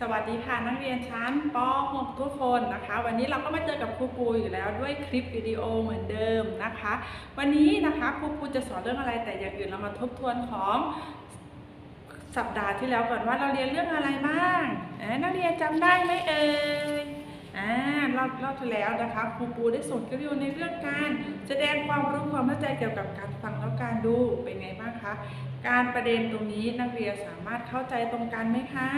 สวัสดีค่ะนักเรียนชั้นป .6 ทุกคนนะคะ วันนี้เราก็มาเจอกับครูปูอยู่แล้วด้วยคลิปวิดีโอเหมือนเดิมนะคะ วันนี้นะคะครูปูจะสอนเรื่องอะไรแต่อย่างอื่นเรามาทบทวนของสัปดาห์ที่แล้วก่อนว่าเราเรียนเรื่องอะไรบ้างเอ๊ะนักเรียนจำได้ไหมเอ่ย อ่ารอบรอบที่แล้วนะคะครูปูได้ส่งคลิปวิดีโอในเรื่องการ แสดงความรู้ความเข้าใจเกี่ยวกับการฟังแล้วการดูเป็นไงบ้างคะการประเด็นตรงนี้นักเรียนสามารถเข้าใจตรงกันไหมคะ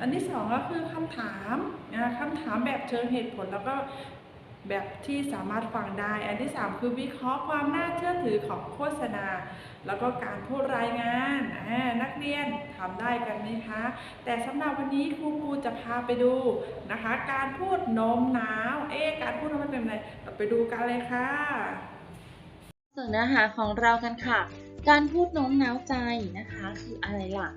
อันที่สองก็คือคำถามนะคำถามแบบเชิงเหตุผลแล้วก็ แบบที่สามารถฟังได้ อันที่สามคือวิเคราะห์ความน่าเชื่อถือของโฆษณา แล้วก็การพูดรายงานนักเรียนทำได้กันไหมคะ แต่สำหรับวันนี้ครูปูจะพาไปดูนะคะ การพูดโน้มน้าว เอ๊การพูดมันเป็นไงเราไปดูกันเลยค่ะส่วนเนื้อหาของเรากันค่ะ การพูดโน้มน้าวใจนะคะ คืออะไรล่ะ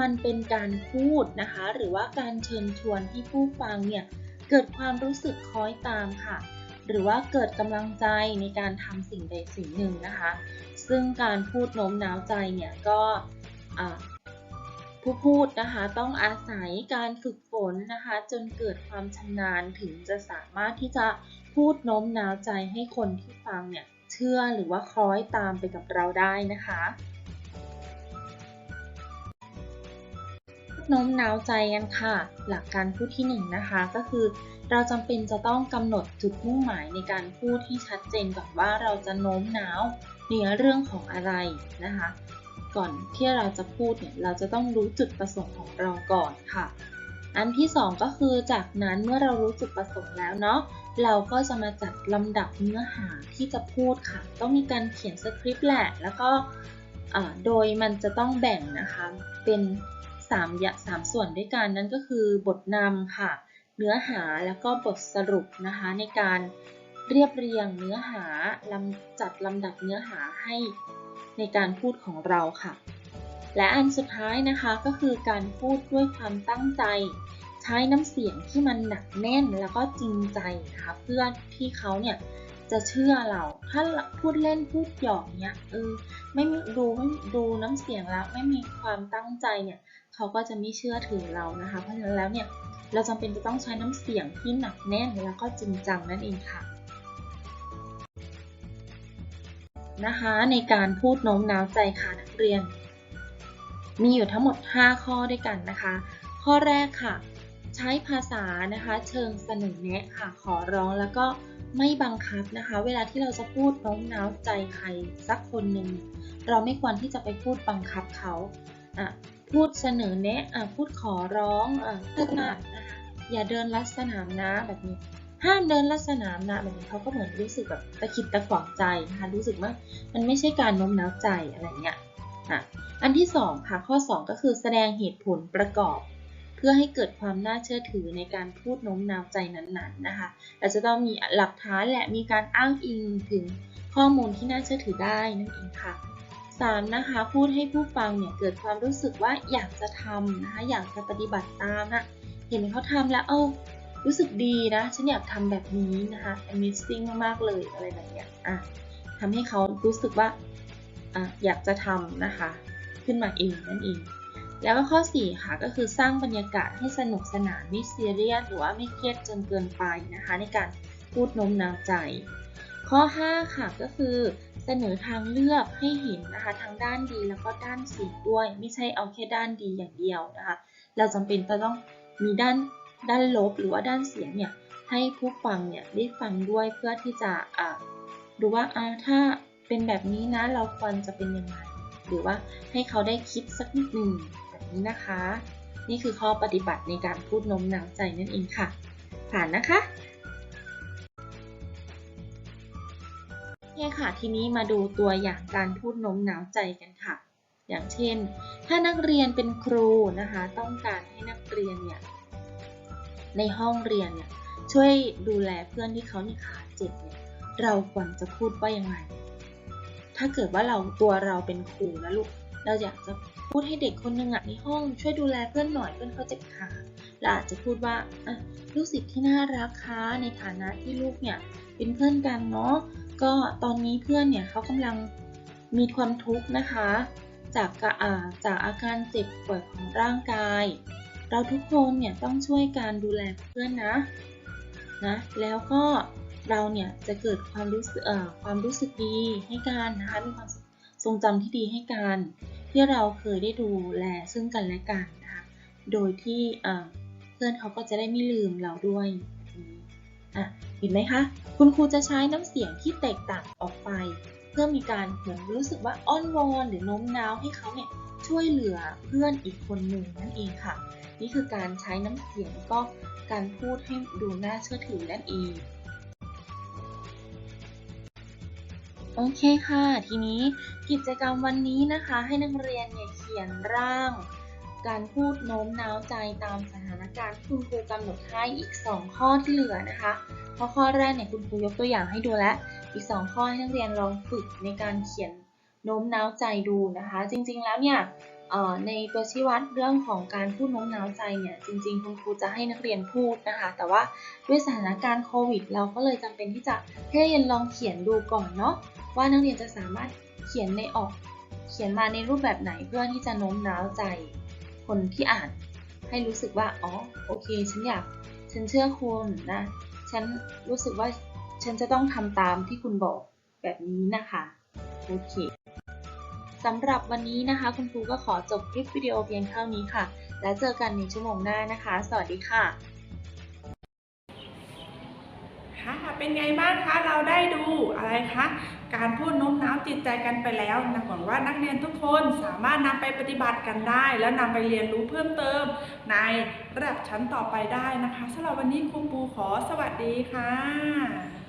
มันเป็นการพูดนะคะ หรือว่าการเชิญชวนให้ผู้ฟังเนี่ย เกิดความรู้สึกคล้อยตามค่ะ หรือว่าเกิดกำลังใจในการทำสิ่งใดสิ่งหนึ่งนะคะ ซึ่งการพูดโน้มน้าวใจเนี่ยก็ผู้พูดนะคะต้องอาศัยการฝึกฝนนะคะ จนเกิดความชำนาญถึงจะสามารถที่จะพูดโน้มน้าวใจให้คนที่ฟังเนี่ยเชื่อหรือว่าคล้อยตามไปกับเราได้นะคะ โน้มน้าวใจกันค่ะ หลักการพูดที่หนึ่งนะคะก็คือ เราจำเป็นจะต้องกำหนดจุดมุ่งหมายในการพูดที่ชัดเจนก่อนว่าเราจะโน้มน้าวในเรื่องของอะไรนะคะ ก่อนที่เราจะพูดเนี่ยเราจะต้องรู้จุดประสงค์ของเราก่อนค่ะ อันที่สองก็คือจากนั้นเมื่อเรารู้จุดประสงค์แล้วเนาะเราก็จะมาจัดลำดับเนื้อหาที่จะพูดค่ะ ต้องมีการเขียนสคริปต์แหละ แล้วก็โดยมันจะต้องแบ่งนะคะ เป็น 3ย่างสามส่วนด้วยกันนั่นก็คือบทนำค่ะ เนื้อหาแล้วก็บทสรุปนะคะ ในการเรียบเรียงเนื้อหาลำจัดลำดับเนื้อหาให้ในการพูดของเราค่ะ และอันสุดท้ายนะคะก็คือการพูดด้วยความตั้งใจ ใช้น้ำเสียงที่มันหนักแน่นแล้วก็จริงใจนะคะเพื่อที่เขาเนี่ย จะเชื่อเรา ถ้าพูดเล่นพูดหยอกเนี้ยเออไม่ดูไม่ดูน้ำเสียงแล้วไม่มีความตั้งใจเนี่ยเขาก็จะไม่เชื่อถือเรานะคะ เพราะฉะนั้นแล้วเนี่ยเราจำเป็นจะต้องใช้น้ำเสียงที่หนักแน่นแล้วก็จริงจังนั่นเองค่ะนะคะในการพูดโน้มน้าวใจค่ะนักเรียน มีอยู่ทั้งหมด 5 ข้อด้วยกันนะคะ ข้อแรกค่ะ ใช้ภาษานะคะ เชิงเสนอแนะค่ะขอร้องแล้วก็ ไม่บังคับนะคะ เวลาที่เราจะพูดโน้มน้าวใจใครสักคนหนึ่ง เราไม่ควรที่จะไปพูดบังคับเขา พูดเสนอแนะพูดขอร้องอพูดนะคะอย่าเดินลัดสนามนะแบบนี้ ห้ามเดินลัดสนามนะแบบนี้เขาก็เหมือนรู้สึกแบบตะขิดตะขวางใจนะคะรู้สึกว่ามันไม่ใช่การโน้มน้าวใจอะไรเงี้ยอันที่2ค่ะข้อ 2 ก็คือแสดงเหตุผลประกอบ พื่อให้เกิดความน่าเชื่อถือในการพูดโน้มน้าวใจนั้นๆนะคะเราจะต้องมีหลักฐานและมีการอ้างอิงถึงข้อมูลที่น่าเชื่อถือได้นั่นเองค่ะ 3. นะคะพูดให้ผู้ฟังเนี่ยเกิดความรู้สึกว่าอยากจะทำนะคะอยากจะปฏิบัติตามนะเห็นเขาทำแล้วเออรู้สึกดีนะฉันอยากทำแบบนี้นะคะ amazing มากๆเลยอะไรแบบเนี้ยอะทำให้เขารู้สึกว่าอะอยากจะทำนะคะ ขึ้นมาเองนั่นเอง แล้วก็ข้อ 4 ค่ะก็คือสร้างบรรยากาศให้สนุกสนานไม่ซีเรียสหรือว่าไม่เครียดจนเกินไปนะคะ ในการพูดโน้มน้าวใจ ข้อ 5 ค่ะก็คือเสนอทางเลือกให้เห็นนะคะทั้งด้านดีแล้วก็ด้านเสียด้วย ไม่ใช่เอาแค่ด้านดีอย่างเดียวนะคะ เราจำเป็นจะต้องมีด้านด้านลบหรือว่าด้านเสียเนี่ยให้ผู้ฟังเนี่ยได้ฟังด้วยเพื่อที่จะอ่าดูว่าอ่าถ้าเป็นแบบนี้นะเราควรจะเป็นยังไงหรือว่าให้เขาได้คิดสักนิดหนึ่ง นี้นะคะ นี่คือข้อปฏิบัติในการพูดโน้มน้าวใจนั่นเองค่ะ ผ่านนะคะเนี่ยค่ะทีนี้มาดูตัวอย่างการพูดโน้มน้าวใจกันค่ะ อย่างเช่น ถ้านักเรียนเป็นครูนะคะ ต้องการให้นักเรียนเนี่ยในห้องเรียนเนี่ยช่วยดูแลเพื่อนที่เขานี่ขาเจ็บเนี่ยเราควรจะพูดว่ายังไง ถ้าเกิดว่าเราตัวเราเป็นครูนะลูกเราอยากจะ พูดให้เด็กคนหนึ่งอะในห้องช่วยดูแลเพื่อนหน่อยเพื่อนเขาเจ็บขาเราอาจจะพูดว่าอะลูกศิษย์ที่น่ารักคะในฐานะที่ลูกเนี่ยเป็นเพื่อนกันเนาะก็ตอนนี้เพื่อนเนี่ยเขากำลังมีความทุกข์นะคะ จากกะอ่าจากอาการเจ็บป่วยของร่างกาย เราทุกคนเนี่ยต้องช่วยการดูแลเพื่อนนะนะแล้วก็เราเนี่ยจะเกิดความรู้สึกความรู้สึกดีให้กันนะคะมีความทรงจำที่ดีให้กัน ที่เราเคยได้ดูแลซึ่งกันและกันนะคะโดยที่เพื่อนเขาก็จะได้ไม่ลืมเราด้วยอะเห็นไหมคะ คุณครูจะใช้น้ำเสียงที่แตกต่างออกไป เพื่อมีการเหมือนรู้สึกว่าอ้อนวอนหรือโน้มน้าวให้เขาเนี่ยช่วยเหลือเพื่อนอีกคนหนึ่งนั่นเองค่ะ นี่คือการใช้น้ำเสียงก็การพูดให้ดูน่าเชื่อถือนั่นเอง โอเคค่ะ ทีนี้กิจกรรมวันนี้นะคะ ให้นักเรียนเนี่ยเขียนร่าง การพูดโน้มน้าวใจตามสถานการณ์ที่คุณครูกำหนดให้อีก 2 ข้อที่เหลือนะคะเพราะข้อแรกเนี่ยคุณครูยกตัวอย่างให้ดูแล้วอีก 2 ข้อให้นักเรียนลองฝึกในการเขียนโน้มน้าวใจดูนะคะ จริงๆแล้วเนี่ยในตัวชี้วัดเรื่องของการพูดโน้มน้าวใจเนี่ยจริงๆ คุณครูจะให้นักเรียนพูดนะคะ แต่ว่าด้วยสถานการณ์โควิด เราก็เลยจำเป็นที่จะให้นักเรียนลองเขียนดูก่อนเนาะ ว่านักเรียนจะสามารถเขียนในออก เขียนมาในรูปแบบไหนเพื่อที่จะโน้มน้าวใจ คนที่อ่าน ให้รู้สึกว่าอ๋อโอเค ฉันอยาก ฉันเชื่อคุณนะ ฉันรู้สึกว่าฉันจะต้องทำตามที่คุณบอกแบบนี้นะคะโอเคสำหรับวันนี้นะคะ คุณครูก็ขอจบคลิปวิดีโอเพียงเท่านี้ค่ะ แล้วเจอกันในชั่วโมงหน้านะคะ สวัสดีค่ะ เป็นไงบ้างคะเราได้ดูอะไรคะการพูดโน้มน้าวจิตใจกันไปแล้วนะหวังว่านักเรียนทุกคนสามารถนำไปปฏิบัติกันได้ แล้วนำไปเรียนรู้เพิ่มเติม ในระดับชั้นต่อไปได้นะคะสำหรับวันนี้ครูปูขอสวัสดีค่ะ